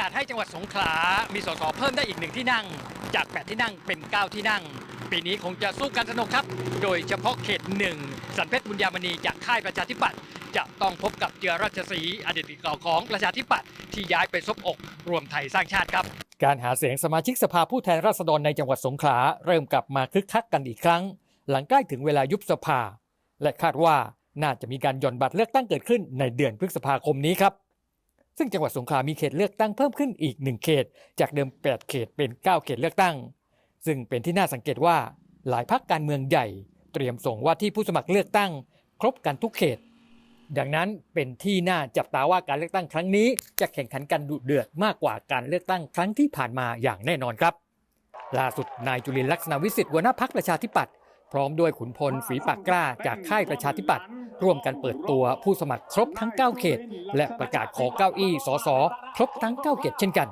กาศให้จังหวัดสงขลา มีสสเพิ่มได้อีกหนึ่งที่นั่ง จาก 8 ที่นั่งเป็น 9 ที่นั่ง ปีนี้คงจะสู้กันสนุกครับ โดยเฉพาะเขตหนึ่งสันเพชรบุญญามณีจากค่ายประชาธิปัตย์จะต้องพบกับเจือราชศรีอดีตเก่าของประชาธิปัตย์ที่ย้ายไปซบอก รวมไทยสร้างชาติครับ การหาเสียงสมาชิกสภาผู้แทนราษฎรในจังหวัดสงขลาเริ่มกลับมาคึกคักกันอีกครั้ง หลังใกล้ถึงเวลายุบสภา และคาดว่าน่าจะมีการหย่อนบัตรเลือกตั้งเกิดขึ้นในเดือนพฤษภาคมนี้ครับ ซึ่งจังหวัดสงขลามีเขตเลือกตั้งเพิ่มขึ้นอีก 1 เขต จากเดิม 8 เขตเป็น 9 เขตเลือกตั้ง ซึ่งเป็นที่น่าสังเกตว่าหลายพักการเมืองใหญ่ เตรียมส่งว่าที่ผู้สมัครเลือกตั้ง ครบกันทุกเขต ดังนั้นเป็นที่น่าจับตาว่าการเลือกตั้งครั้งนี้ จะแข่งขันกันดุเดือดมากกว่าการเลือกตั้งครั้งที่ผ่านมาอย่างแน่นอนครับ ล่าสุดนายจุลินลักษณะวิสิทธิ์หัวหน้าพักประชาธิปัตย์ พร้อมด้วยขุนพลฝีปากกล้าจากค่ายประชาธิปัตย์ร่วมกันเปิดตัวผู้สมัครครบทั้ง 9 เขต และประกาศขอเก้าอี้สสครบทั้ง 9 เขตเช่นกัน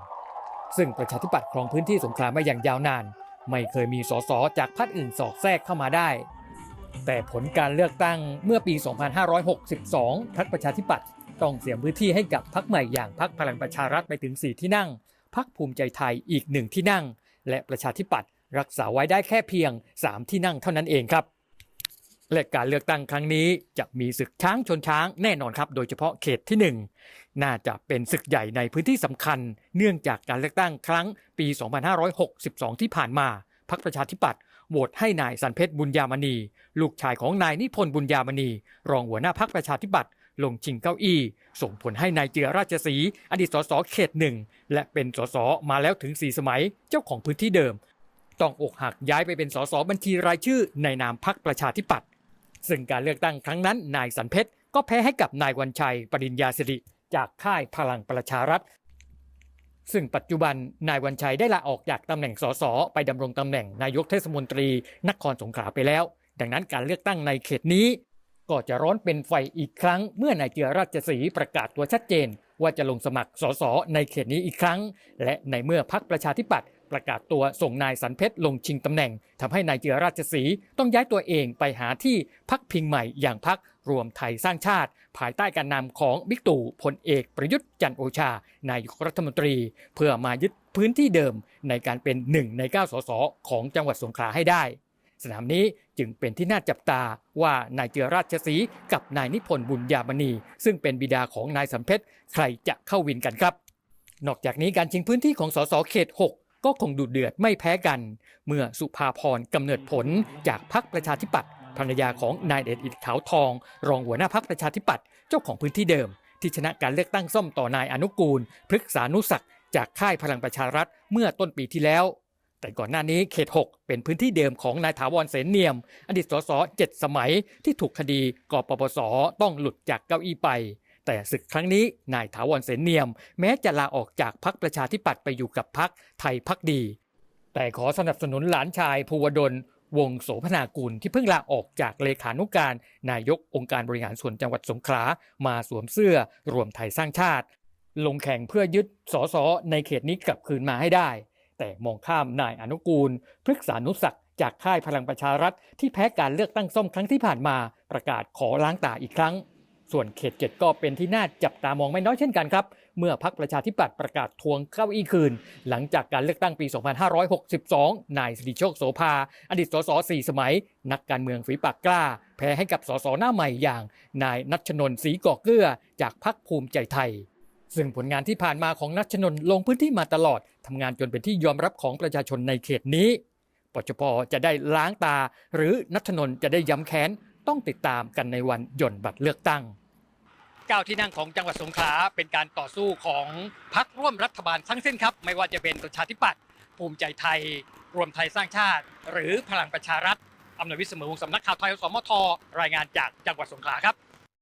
ซึ่งประชาธิปัตย์ครองพื้นที่สงขลามาอย่างยาวนาน ไม่เคยมีสสจากพรรคอื่นสอดแทรกเข้ามาได้ แต่ผลการเลือกตั้งเมื่อปี 2562 พรรคประชาธิปัตย์ต้องเสียพื้นที่ให้กับพรรคใหม่อย่างพรรคพลังประชารัฐไปถึง 4 ที่นั่งพรรคภูมิใจไทยอีก1ที่นั่ง และประชาธิปัตย์ รักษาไว้ได้แค่เพียง 3 ที่นั่งเท่านั้นเองครับ และการเลือกตั้งครั้งนี้จะมีศึกช้างชนช้างแน่นอนครับ โดยเฉพาะเขตที่ 1 น่าจะเป็นศึกใหญ่ในพื้นที่สำคัญ เนื่องจากการเลือกตั้งครั้งปี 2562 ที่ผ่านมาพรรคประชาธิปัตย์โหวตให้นายสันเพชรบุญญามณี ลูกชายของนายนิพนธ์บุญญามณี รองหัวหน้าพรรคประชาธิปัตย์ลงชิงเก้าอี้ ส่งผลให้นายเจือราชศรีอดีตสสเขตหนึ่งและเป็นสสมาแล้วถึง 4 สมัยเจ้าของพื้นที่เดิม ต้องอกหักย้ายไปเป็นสสบัญชีรายชื่อในนามพรรคประชาธิปัตย์ซึ่งการเลือกตั้งครั้งนั้นนายสันเพชรก็แพ้ให้กับนายวันชัย ปริญญาสิริ จากค่ายพลังประชารัฐ ซึ่งปัจจุบันนายวันชัยได้ลาออกจากตำแหน่งสสไปดำรงตำแหน่งนายกเทศมนตรีนครสงขลาไปแล้ว ดังนั้นการเลือกตั้งในเขตนี้ ก็จะร้อนเป็นไฟอีกครั้ง เมื่อนายเจือราชศรีประกาศตัวชัดเจน ว่าจะลงสมัครสสในเขตนี้อีกครั้ง และในเมื่อพักประชาธิปัตย์ ประกาศตัวส่งนายสันเพชรลงชิงตำแหน่งทำให้นายเจือราชศรีต้องย้ายตัวเองไปหาที่พักพิงใหม่อย่างพักรวมไทยสร้างชาติ ภายใต้การนำของบิ๊กตู่พลเอกประยุทธ์จันโอชานายกรัฐมนตรี เพื่อมายึดพื้นที่เดิมในการเป็นหนึ่งในเก้าสสของจังหวัดสงขลาให้ได้ สนามนี้จึงเป็นที่น่าจับตาว่านายเจือราชศรีกับนายนิพนธ์บุญญามณี ซึ่งเป็นบิดาของนายสัมเพชรใครจะเข้าวินกันครับ นอกจากนี้การชิงพื้นที่ของสสเขต 6 ก็คงดุเดือดไม่แพ้กัน เมื่อสุภาพรกำเนิดผลจากพรรคประชาธิปัตย์ภรรยาของนายเดชอิดขาวทอง รองหัวหน้าพรรคประชาธิปัตย์เจ้าของพื้นที่เดิม ที่ชนะการเลือกตั้งซ่อมต่อนายอนุกูล พฤกษานุศักด์จากค่ายพลังประชารัฐเมื่อต้นปีที่แล้ว แต่ก่อนหน้านี้เขต 6 เป็นพื้นที่เดิมของนายถาวรเสนเนียม อดีตสสเจ็ดสมัยที่ถูกคดีกปปสต้องหลุดจากเก้าอี้ไป แต่ศึกครั้งนี้นายถาวรเสนเนียม แม้จะลาออกจากพักประชาธิปัตย์ไปอยู่กับพักไทยพักดี แต่ขอสนับสนุนหลานชายภูวดลวงโสพนากุลที่เพิ่งลาออกจากเลขานุการ นายกองค์การบริหารส่วนจังหวัดสงขลามาสวมเสื้อรวมไทยสร้างชาติ ลงแข่งเพื่อยึดสสในเขตนี้กลับคืนมาให้ได้ แต่มองข้ามนายอนุกูล พฤกษานุศักดิ์จากค่ายพลังประชารัฐที่แพ้การเลือกตั้งซ่อมครั้งที่ผ่านมาประกาศขอล้างตาอีกครั้ง ส่วนเขตเจ็ดก็เป็นที่น่าจับตามองไม่น้อยเช่นกันครับ เมื่อพักประชาธิปัตย์ประกาศทวงเก้าอี้คืน หลังจากการเลือกตั้งปี 2562 นายสิริโชคโสภา อดีตสสสี่สมัย นักการเมืองฝีปากกล้า แพ้ให้กับสสหน้าใหม่อย่าง นายนัชนน์ศรีก่อเกลือจากพักภูมิใจไทยซึ่งผลงานที่ผ่านมาของนัชนน์ลงพื้นที่มาตลอดทำงานจนเป็นที่ยอมรับของประชาชนในเขตนี้ปชปจะได้ล้างตา หรือนัชนน์จะได้ย้ำแค้น ต้องติดตามกันในวันหย่อนบัตรเลือกตั้งเก้าที่นั่งของจังหวัดสงขลาเป็นการต่อสู้ของพรรคร่วมรัฐบาลทั้งสิ้นครับ ไม่ว่าจะเป็นประชาธิปัตย์ภูมิใจไทย รวมไทยสร้างชาติ หรือพลังประชารัฐอำนวยวิสมือวงสำนักข่าวไทยสมทรายงานจากจังหวัดสงขลาครับ